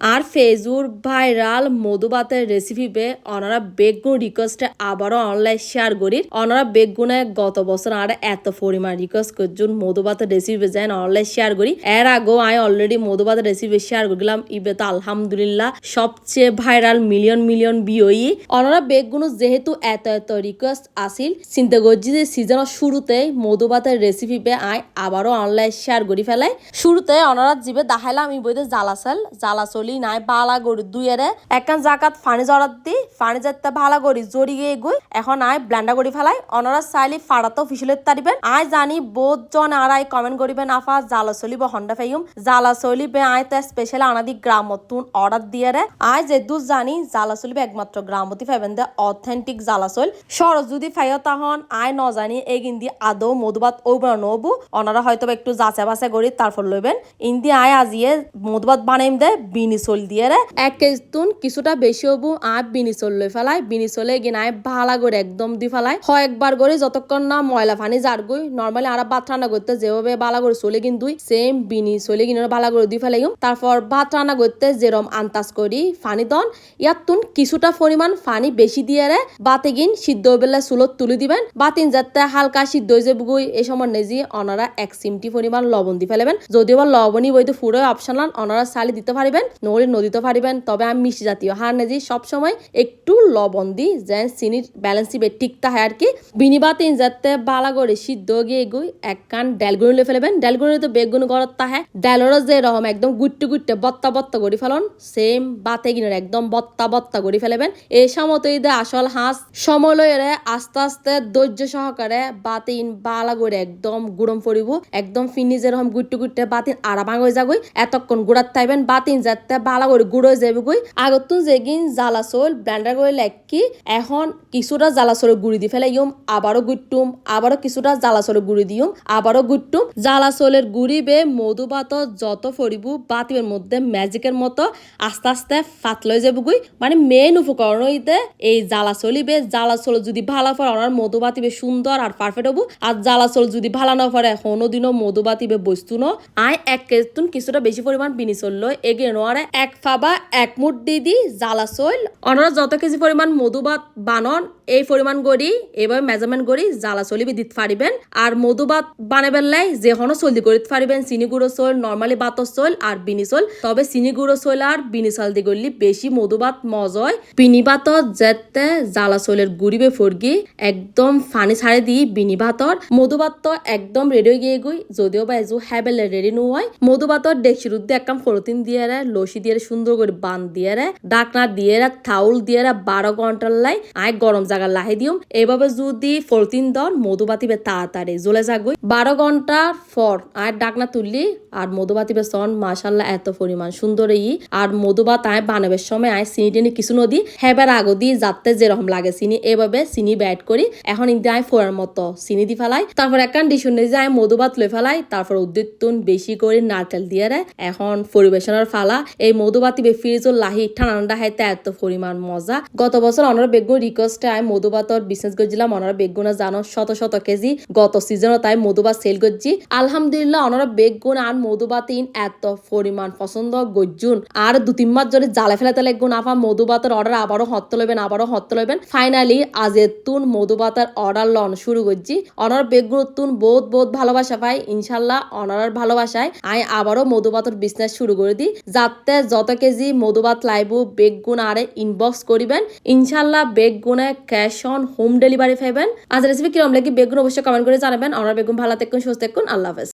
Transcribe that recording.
আর ফেজুর viral মধুবাতের recipe বে অনারা বেগুন রিকোয়েস্টে আবারও অনলাইন শেয়ার করি। অনারা বেগুনে গত বছর আর এত পরিমাণ রিকোয়েস্ট করছুন, মধুবাতের রেসিপি যেন অনলাইন শেয়ার করি। এর আগেও আমি অলরেডি মধুবাতের রেসিপি শেয়ার করলাম ইবে তো আলহামদুলিল্লাহ সবচেয়ে ভাইরাল মিলিয়ন মিলিয়ন বিয়ই অনারা বেগুন যেহেতু এত এত রিকোয়েস্ট আসিল, চিন্তা করছি যে সিজনের শুরুতেই মধুবাতের রেসিপি বে আই আবারও অনলাইন শেয়ার করি ফেলাই। শুরুতে অনারা জিবে দেখাইলাম আমি বইতে জ্বালাসাল জ্বালাচলি নাই, বালা গরি দুইয়েরে একান জাকাত ফানি জড়াত দি, ফানি যাতে ভালা গরি জড়িয়ে গই এখন আই ব্ল্যান্ডা করি ফেলাই অনারা চাইলি ফাড়াতো ফিসলের তারিবেন আই জানি বহুত জন আর আই কমেন্ট করিবেন আফা জ্বালা চলি বা হন্ডা ফাইম জ্বালা চলি বে আই তে স্পেশাল আনাদি গ্রামতুন অর্ডার দিয়ে রে আই যেদু জানি জ্বালা চলি একমাত্র গ্রামতি ফাইবেন দে অথেন্টিক জ্বালা চল। সরজ যদি ফাইও তাহন, আই ন জানি এই গিন্দি আদৌ মধুবাত ওইবার নবু। অনারা হয়তো একটু যাচা বাচা করি তারপর লইবেন ইন্দি আই আজিয়ে মধুবাত বানাইম দে, বিনি চল দিয়ে এক কেজি তুন কিছুটা বেশি হবু আর বিনি চল লই ফেলাই। বিনি চলে গিয়ে আই ভালা করে একদম দি ফেলাই। হয় একবার করে যতক্ষণ না ময়লা পানি যার গই নর্মালি আর ভাত রান্না করতে যেভাবে বালা করে চলে কিন্তু সেম বিনি চলে কিনে বালা করে দি ফেলাই তারপর ভাত রান্না করতে যেরম আন্তাজ করি ফানি দন। ইয়াত তুন কিছুটা পরিমাণ ফানি বেশি দিয়ে রে। বাতে গিন সিদ্ধ বেলা চুলত তুলে দিবেন। বাতিন যাতে হালকা সিদ্ধ হয়ে যাবে গই এই সময় নেজি অনারা এক চিমটি পরিমাণ লবণ দি ফেলেবেন যদিও লবণই বইতে ফুড়ো অপশনাল অনারা চালি দিতে পারিবেন। নহলে নদীতে পারিবেন তবে আমি মিষ্টি জাতীয় হার নেজি সবসময় একটু লবণ দি যেন চিনির ব্যালেন্স দিবে ঠিকটা হয় আর কি বিনি বাতিন যাতে বালা করে সিদ্ধ গিয়ে গই এক কান ডালগুনি লই ফেলেবেন। ডালগুনি তো বেগুন গরত তাহে ডালেরও যে রকম একদম গুট্টু গুট্টে বত্তা বত্তা করে ফেলন সেম বাতে কিনের একদম বত্তা বত্তা করে ফেলেবেন। এই সময়তেই দে আসল হাঁস, সময় লইরে আস্তে আস্তে ধৈর্য সহকারে বাতিন বালা করে একদম গুড়ম পড়িব একদম ফিনি যেরকম গুট্টু গুট্টে বাতিন আরামাং হয়ে যাগই। এতক্ষণ গুড়াত থাইবেন বাতিন যাতে বালা করে গুড় যাবে গই আগতুন যেগিন জ্বালা চল ব্লেন্ডার করে লেখকি এখন কিছুটা জ্বালা চলের গুড়ি দি ফেলে ইউম আবারও গুট্টুম আবারও কিছুটা জ্বালা চলের গুড়ি দিউম আবারও গুট্টুম। জ্বালা চলের গুড়ি বে মধুবাত যত ফরিব বাতিবের মধ্যে ম্যাজিকের মতো আস্তে আস্তে ফাত লই যাবগুই মানে মেন উপকরণ হইতে এই জ্বালা চলিবে জ্বালা চল যদি ভালো ফর ওনার মধুবাতিবে সুন্দর আর পারফেক্ট হব। আর জ্বালা চল যদি ভালো না ফরে কোনোদিনও মধুবাতিবে বস্তু ন। আই এক কেজিতুন কিছুটা বেশি পরিমাণ বিনি চলল এগে নোয়ারে এক ফাবা, এক মুঠ দি দি জ্বালা চল ওনারা যত কেজি পরিমাণ মধুবাত বানন, এই পরিমাণ গড়ি এভাবে মেজারমেন্ট গড়ি জ্বালা চলিবে দিতে পারিবেন আর মধুবাত বানাবেন লাই যে হনো চলদি করে পারিবেন চিনি গুঁড়ো চল নর্মালি বাতর চল আর বিনি চল তবে চিনি গুঁড়ো চল আর বিনি চাল দি করলি বেশি মধুবাত মজয় বিনি বাতত যেতে জ্বালা চলের গুড়িবে ফরগি একদম ফানি ছাড়ে দি বিনি ভাতর মধুবাত তো একদম রেডি হয়ে গিয়ে গই যদিও বা এজু হ্যাবেলে রেডি নয় মধুবাতর ডেকসির উদ্দে একদম ফরতিন দিয়ে রে লসি দিয়ে সুন্দর করে বান দিয়ে রে, ডাকনা দিয়ে রে থাউল দিয়ে রে, বারো ঘণ্টার লাই আয় গরম জায়গা লাহে দিও। এভাবে যদি ফরতিন দন মধুবাতিবে তাড়াতাড়ি, জ্বলে যাগই। বারো ঘণ্টার পর আর ডাকনা তুললি, আর মধুবাতিবে সন মাসাল্লাহ এত পরিমাণ সুন্দর ই। আর মধুবাত আয় বানাবের সময় আয় চিনি টিনি কিছু নদী, হেবার আগো দিয়ে যাতে যেরকম লাগে চিনি, এভাবে চিনি ব্যাট করি। এখন ইন্দি আয় ফোড়ার মতো চিনি দি ফেলাই। তারপর একখান ডিশুন যে আয় মধুবাত লই ফেলাই, তারপর উদ্যুত্তুন বেশি করে নারকেল দিয়ে রে। এখন পরিবেশনের ফালা এই মধুবাতি বে ফ্রিজ লাহি ঠান্ডা হাইতে এত পরিমাণ মজা। গত বছর অনার বেগুন রিকোয়েস্টে আয় মধুবাতর বিজনেস করছিলাম অনারা বেগুনা জানো শত শত কেজি। গত সিজনও তাই মধুবাত সেল করছি। আলহামদুলিল্লাহ অনারা বেগুন আর মধুবাতিন এত পরিমাণ পছন্দ, গজ্জুন। আর দু তিন মাস যদি জালে ফেলাতে লাগগুন আফা মধুবাতের অর্ডার আবারও হত্ত লইবেন, আবারও হত্ত লইবেন। ফাইনালি আজের তুন মধুবাতের অর্ডার লন শুরু করছি। অনার বেগুন তুন বহুত বহুত ভালোবাসা পাই। ইনশাল্লাহ অনার ভালোবাসায় আই আবারও মধুবাতর বিজনেস শুরু করে দিই। যাতে যত কেজি মধুবাত লাইবু বেগুন আরে ইনবক্স করিবেন। ইনশাল্লাহ বেগুনে ক্যাশ অন হোম ডেলিভারি পাইবেন। আজ রেসিপি কিরম? লাগে বেগুন অবশ্যই কমেন্ট করে জানাবেন। আমার বেগুন ভালো থাকুন, সুস্থ থাকুন। আল্লাহ হাফেজ।